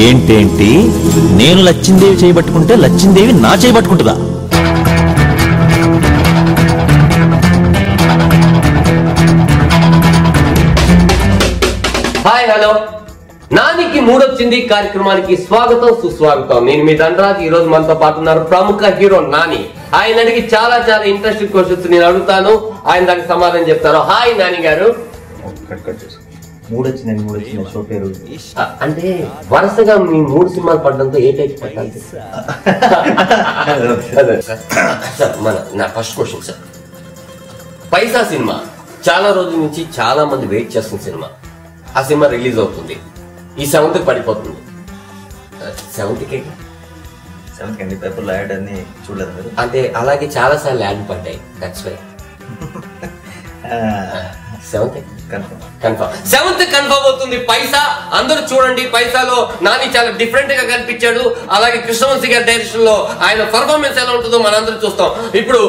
ఏంటేంటి? నేను లచ్చిందేవి చేయబట్టుకుంటే లచ్చిందేవి నా చేయబట్టుకుంటుందా? Hi hello. నానికి మూడొచ్చింది కార్యక్రమానికి స్వాగతం సుస్వాగతం. నేను మీ ధనరాజ్ ఈ రోజు మనతో పాటు ఉన్నారు ప్రముఖ హీరో నాని. ఆయన అడిగి చాలా చాలా ఇంట్రెస్టింగ్ క్వశ్చన్స్ నేను అడుగుతాను. ఆయన దానికి సమాధానం చెప్తారు. హాయ్ నాని గారు. కట్ కట్ చేసి మూడు వచ్చిందండి మూడు వచ్చింది షో పేరు అంటే వరుసగా మీ మూడు సినిమాలు పడడంతో ఏ టైప్ పట్టాలి? సార్ సార్ మన నా first question sir. Paisa cinema. చాలా రోజుల నుంచి చాలా మంది వెయిట్ చేస్తున్న సినిమా. ఆ సినిమా రిలీజ్ అవుతుంది. ఈ సెవెంత్ పడిపోతుంది. సెవెంత్కి సెవెంత్ అండి పేపర్లో యాడ్ అన్ని చూడలేదు అంటే అలాగే చాలా సార్లు యాడ్ పడ్డాయి. That's why seventh confirm confirm seventh confirm అవుతుంది. పైసా అందరూ చూడండి పైసాలో నాని చాలా డిఫరెంట్గా కనిపించాడు. అలాగే కృష్ణవంశీ గారి డైరెక్షన్లో ఆయన పర్ఫార్మెన్స్ ఎలా ఉంటుందో మనందరం చూస్తాం. ఇప్పుడు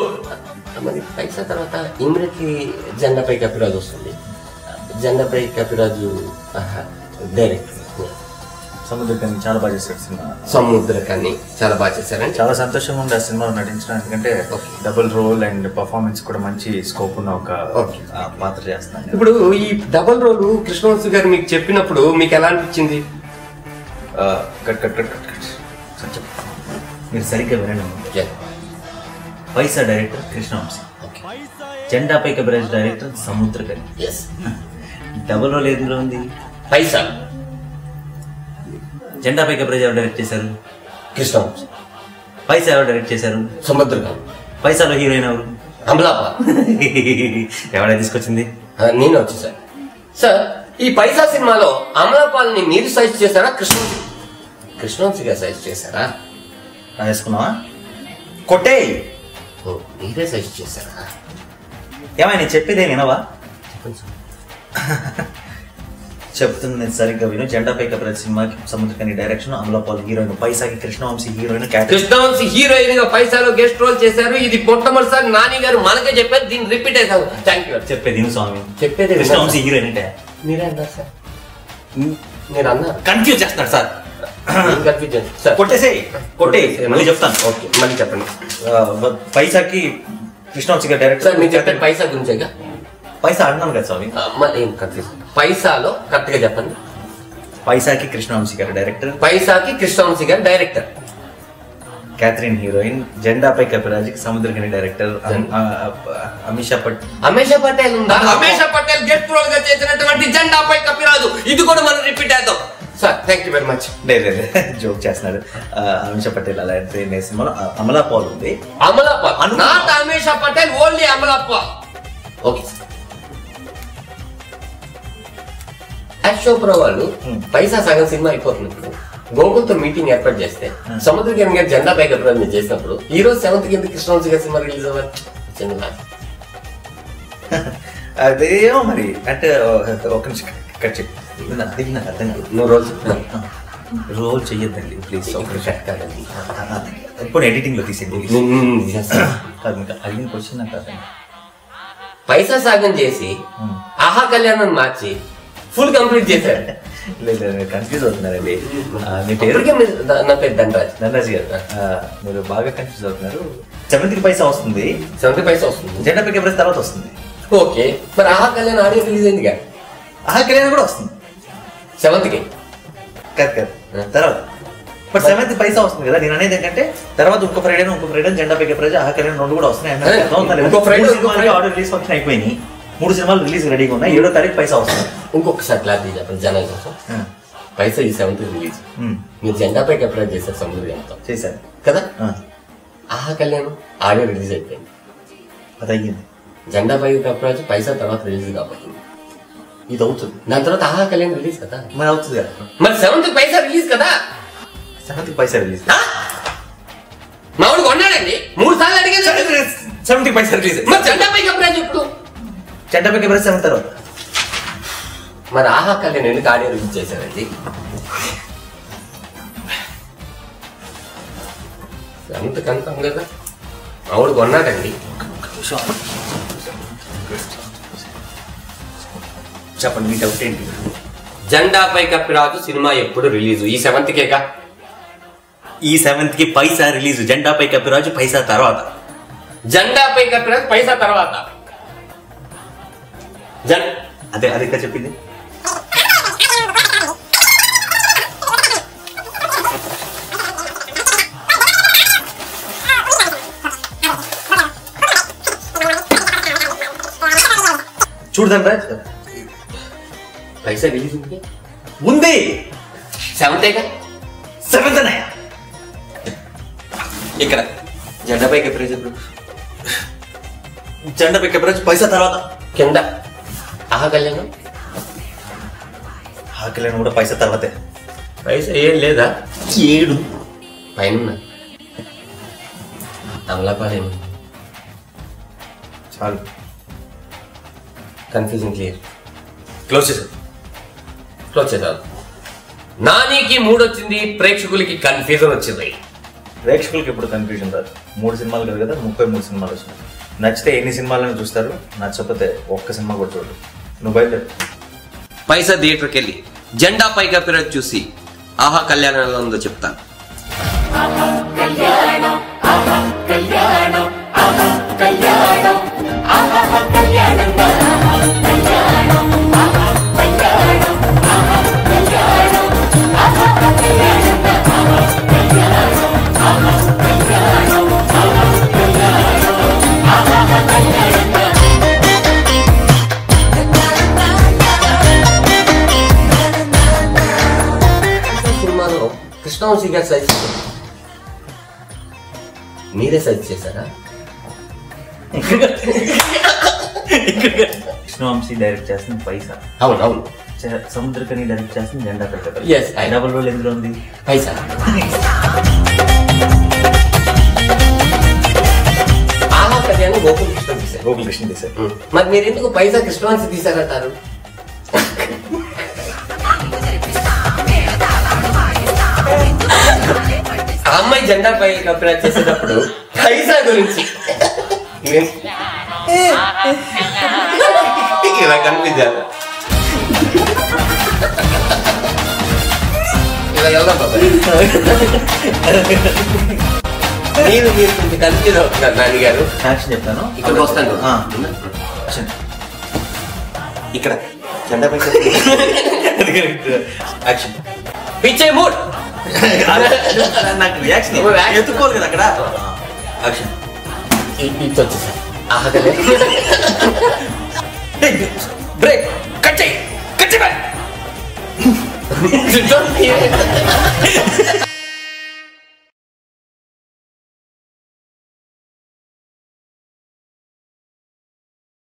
మరి పైసా తర్వాత ఇమ్మీడియట్లీ జెండాపై కపిరాజు వస్తుంది. జెండాపై కపిరాజు డైరెక్ట్ సముద్రకాన్ని చాలా బాగా చేశాడు సినిమా. సముద్రకాన్ని చాలా బాగా చేశారండి. చాలా సంతోషంగా ఉంది ఆ సినిమాలో నటించడం ఎందుకంటే. డబుల్ రోల్ అండ్ పర్ఫార్మెన్స్ కూడా మంచి స్కోప్ ఉన్న ఒక పాత్ర చేస్తున్నాను. ఇప్పుడు ఈ డబల్ రోల్ కృష్ణవంశీ గారు మీకు చెప్పినప్పుడు మీకు ఎలా అనిపించింది? Cut cut cut cut. మీరు సరిగ్గా వినండి. పైసా డైరెక్టర్ కృష్ణవంశీ. జెండాపై Kabiraj director Samuthirakani. Double role ఎందులో ఉంది? పైసా. జెండాపై కబిరాజ్ ఎవరు డైరెక్ట్ చేశారు? కృష్ణవంశీ పైసా ఎవరు డైరెక్ట్ చేశారు? సముద్రకాన్ని పైసాలో హీరోయిన్ ఎవరు? అమలాపా. ఎవడ తీసుకొచ్చింది? నేను వచ్చేసాను సార్. ఈ పైసా సినిమాలో అమలాపాల్ని మీరు సైజ్ చేశారా కృష్ణవంశీ? కృష్ణవంశీ గారు సైజ్ చేశారా? వేసుకున్నావా కొట్టే ఓ, మీరే సైజ్ చేశారా? ఏమైనా చెప్పేదే వినవా? చెప్పండి సార్. చెప్తుంది నేను సరిగ్గా విను. జెండాపై కబిరాజ్ సినిమాకి సముద్రకని డైరెక్షన్ అమలాపాల్ హీరోయిన్ పైసాకి కృష్ణవంశీ హీరోయిన్ కృష్ణవంశీ హీరోయిన్గా పైసాలో గెస్ట్ రోల్ చేశారు. ఇది మొట్టమొదటిసారి నాని గారు మనకే చెప్పారు. దీన్ని రిపీట్ అవుతాను థ్యాంక్ యూ చెప్పేది స్వామి. చెప్పేది. కృష్ణవంశీ హీరోయిన్ అంటే. మీరే అన్నారు సార్. మీరు అన్నారు. కన్ఫ్యూజ్ చేస్తున్నాడు సార్. చేశాను. సార్. కొట్టేసేయ్. కొట్టే మళ్ళీ చెప్తాను. ఓకే. మళ్ళీ చెప్పండి. పైసాకి కృష్ణవంశీ గారు సార్ మీరు చెప్పే డైరెక్టర్ పైసా గురించేగా? పైసా అన్నాను కదా స్వామి? మరి ఏం కన్ఫ్యూజ్ పైసాలో కరెక్ట్గా చెప్పండి. పైసాకి కృష్ణవంశీ గారు డైరెక్టర్? పైసాకి కృష్ణవంశీ గారు డైరెక్టర్. క్యాథరిన్ హీరోయిన్ జెండాపై కపిరాజ్కి సముద్రకని డైరెక్టర్ అమిషా పట్ అమేషా పటేల్ ఉందా? అమేషా పటేల్ గెస్ట్ రోల్గా చేసినటువంటి జెండాపై కపిరాజు. ఇది కూడా మనం రిపీట్ చేద్దాం. Sir thank you very much లేదు జోక్ చేస్తున్నాడు. అమిషా పటేల్ అలా ఎంట్రీ అనే సినిమాలో అమలా పాల్ ఉంది. అమలాపాల్ అనుకున్నా. Not Ameesha Patel only Amala Paul okay Yash Chopra వాళ్ళు Hmm. పైసా సగం సినిమా అయిపోతుంది ఇప్పుడు గోకుల్తో మీటింగ్ ఏర్పాటు చేస్తే సముద్ర కిరణ్ గారు జెండా పై కపిరాజు మీరు చేసినప్పుడు ఈ రోజు సెవెంత్ కింద కృష్ణవంశీ గారి సినిమా రిలీజ్ అవ్వాలి చిన్న. అదేమో మరి అంటే ఒక నిమిషం చెప్పి నాకు అర్థం కాదు నువ్వు రోజు రోల్ చెయ్యొద్దండి ప్లీజ్. ఇప్పుడు ఎడిటింగ్లో తీసేయండి. కాదు మీకు అడిగిన క్వశ్చన్ నాకు అర్థం కాదు. పైసా సాగం చేసి Hmm. ఆహా కళ్యాణం మార్చి ఫుల్ కంప్లీట్ చేశారు. లేదు మీరు కన్ఫ్యూజ్ అవుతున్నారండి మీ పేరు? నా పేరు ధనరాజ్. ధనరాజ్ గారు. మీరు బాగా కన్ఫ్యూజ్ అవుతున్నారు. సెవెంత్కి పైసా వస్తుంది. సెవెంటీ పైసా వస్తుంది. జెండా పిక్ ఎవరైతే తర్వాత వస్తుంది. ఓకే మరి ఆహా కళ్యాణ్ ఆడియో రిలీజ్ అయింది కదా? ఆ కళ్యాణ్ కూడా వస్తుంది. సెవెంత్కి కాదు. కాదు తర్వాత. బట్ సెవెంత్ పైసా వస్తుంది కదా. నేను అనేది ఏంటంటే తర్వాత ఇంకో ఫ్రైడే ఇంకో ఫ్రైడే జెండా పిక్ ప్రైజ్ ఆ కళ్యాణ్ రెండు కూడా వస్తున్నాయి? ఇంకో Friday. ఆర్డర్ రిలీజ్ ఫంక్షన్ అయిపోయినాయి. మూడు సినిమాలు రిలీజ్ రెడీగా ఉన్నాయి. ఏడో తారీఖు పైసా వస్తుంది. ఇంకొకసారి క్లారిటీ చెప్పండి. జనాల కోసం. పైసా ఈ సెవెంత్ రిలీజ్ మీరు జెండాపై అప్రోచ్ చేశారు సముద్ర మొత్తం చేశాను. కదా? ఆహా కళ్యాణ్ ఆడియో రిలీజ్ అయిపోయింది. అది అయ్యింది. జెండాపై అప్రోచ్ పైసా తర్వాత రిలీజ్ కాబోతుంది. ఇది అవుతుంది. దాని తర్వాత ఆహా కళ్యాణ్ రిలీజ్ కదా? మరి అవుతుంది కదా? మరి సెవెంత్ పైసా రిలీజ్ కదా? సెవెంత్ పైసా రిలీజ్ ఆ? మామూలు కొన్నాడండి. మూడు సార్లు అడిగాను సెవెంత్ పైసా రిలీజ్ మరి జెండాపై అప్రోచ్ ఇప్పుడు పిక్ ప్రైజ్ సెవెంత్ తర్వాత మరి ఆహా కళ్యాణ్ ఎందుకు ఆడియో రిలీజ్ చేశారండి అంత కన్ఫర్మ్ కదా. ఆవిడ కొన్నాడండి. చెప్పండి మీ డౌట్ ఏంటి? జెండాపై కప్పిరాజు సినిమా ఎప్పుడు రిలీజ్? ఈ సెవెంత్ కేగా? ఈ సెవెంత్కి పైసా రిలీజ్ జెండాపై కపిరాజు పైసా తర్వాత. జెండాపై కప్పిరాజు పైసా తర్వాత. జన్ అదే అది ఇక్కడ చెప్పింది చూడదండి రాజ్ పైసా రిలీజ్ ఉంది ఉంది సెవెంత్ ఏగా సెవెంత్ అన్నయ్య ఇక్కడ జెండాపై కపిరాజు ఎప్పుడు జెండాపై కపిరాజు పైసా తర్వాత కింద ఆహా కళ్యాణం ఆకలేని కూడా పైసా తర్వాతే. పైసా ఏం లేదా? ఏడు. పైన అమలాపాలేమో చాలు. Confusion clear. క్లోజ్ చేసారు క్లోజ్ చేద్దాం. నానికి మూడు వచ్చింది ప్రేక్షకులకి కన్ఫ్యూజన్ వచ్చింది. ప్రేక్షకులకి ఎప్పుడు కన్ఫ్యూజన్ రాదు. మూడు సినిమాలు కదా కదా ముప్పై మూడు సినిమాలు వచ్చినాయి. నచ్చితే ఎన్ని సినిమాలను చూస్తారు? నచ్చకపోతే ఒక్క సినిమా కూడా చూడరు. నువ్వు బయలుదేరు. పైసా థియేటర్కి వెళ్ళి జెండా పైగా పిరడ్ చూసి ఆహా కళ్యాణం ఉందో చెప్తాను కృష్ణవంశీ గారు సైజ్. మీరే సైజ్ చేశారా? కృష్ణవంశీ డైరెక్ట్ చేస్తుంది పైసా. అవును అవును. సముద్రకని డైరెక్ట్ చేస్తుంది జెండా I- డబుల్ రోల్ ఎందులో ఉంది? పైసా. ఆహా కళ్యాణం గోకుల్ కృష్ణ తీశారు. గోకుల్ కృష్ణ తీశారు మరి మీరు ఎందుకు పైసా కృష్ణవంశీ తీశారంటారు? ఆ అమ్మాయి జెండా పై కప్పిరా చేసేటప్పుడు పైసా గురించి. ఇలా కనిపించారు ఇలా వెళ్దాం బాబాయ్. మీరు మీరు కొంచెం కన్ఫ్యూజ్ అవుతున్నారు నాని గారు యాక్షన్ చెప్తాను. ఇక్కడ వస్తాను. ఇక్కడ జెండా పై యాక్షన్ పిచ్చే మూడ్. నాకు రియాక్షన్. ఎత్తుకోవాలి కదా అక్కడ? యాక్షన్ ఇటు వచ్చేసా. ఆగలే. బ్రేక్ కట్ చేయి. కట్ చేయి